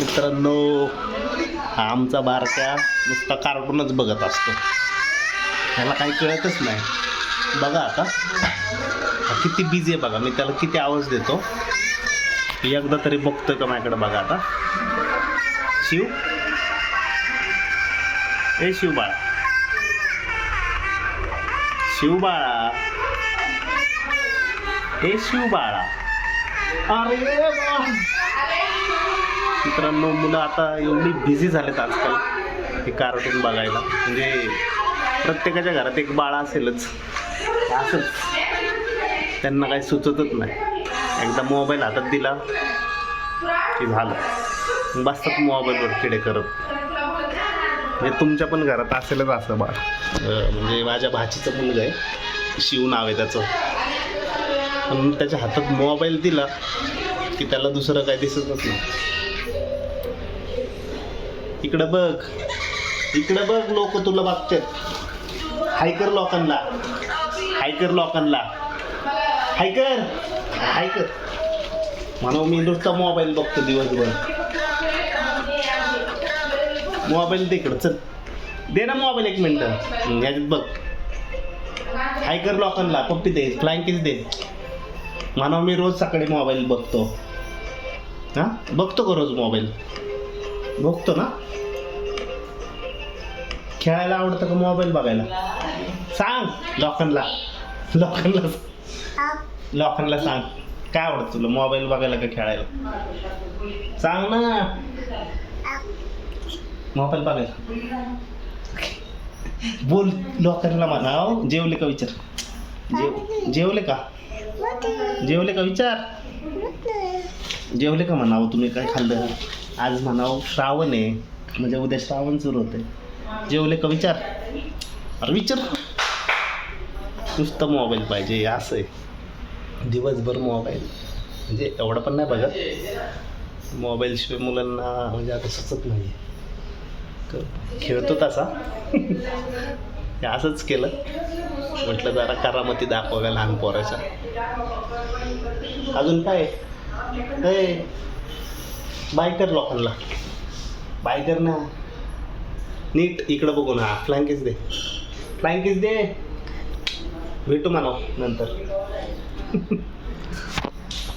मित्रांनो हा आमचा बारक्या नुसता कार्टूनच बघत असतो. त्याला काही कळतच नाही. बघा आता. किती बिझी आहे बघा. मी त्याला किती आवाज देतो. एकदा तरी बघतोय का माझ्याकडे बघा आता. शिव? ए शिव बाळा. शिव बाळा. ए शिव बाळा. अरे मित्रांनो मुलं आता एवढी बिझी झालेत आजकाल हे कार्टून बघायला. म्हणजे प्रत्येकाच्या घरात एक बाळा असेलच. असंच. त्यांना काही सुचतच नाही. एकदा मोबाईल हातात दिला की झालं. बसतात मोबाईलवर किडे करत. म्हणजे तुमच्या पण घरात असेलच असं बाळ. म्हणजे माझ्या भाचीचं मुलगा आहे. शिव नाव आहे त्याचं. पण त्याच्या हातात मोबाईल दिला की त्याला दुसरं काही दिसतच नाही. इकडं बघ. इकडं बघ लोक तुला बघतात. हायकर लोकांना. हायकर लोकांना. हायकर. हायकर. म्हणून मी नुसता मोबाईल बघतो दिवसभर. मोबाईल तिकडं इकडं चल. दे ना मोबाईल एक मिनटं. याच्यात बघ. हायकर लोकांना पप्पी दे फ्लँकीच दे. म्हणून मी रोज सकाळी मोबाईल बघतो. हां? बघतो का रोज मोबाईल? बघतो ना. खेळायला आवडतं का मोबाईल बघायला? सांग लोकांना. लोकांना लोकांना सांग. काय आवडतं तुला मोबाईल बघायला का खेळायला? सांग ना. मोबाईल बघायला. बोल लोकांना म्हणा हो. जेवले का विचार? जेव जेवले का? जेवले का विचार? जेवले का म्हणावं हो, तुम्ही काय खाल्लं? आज म्हणावं श्रावण आहे. म्हणजे उद्या श्रावण सुरू होते. जेवले का विचार? अरे विचार. नुसतं मोबाईल पाहिजे असं आहे. दिवसभर मोबाईल म्हणजे एवढं पण नाही बघत. मोबाईलशिवाय मुलांना म्हणजे आता सुचत नाही खेळतो तसा. हे असंच केलं. म्हटलं जरा करामती दाखवाव्या लहान पोराच्या. अजून काय? काय बाय कर लोकांना. बाय कर ना. नीट इकडं बघू ना. फ्लँकेच दे फ्लँकीस दे भेटू म्हणा नंतर.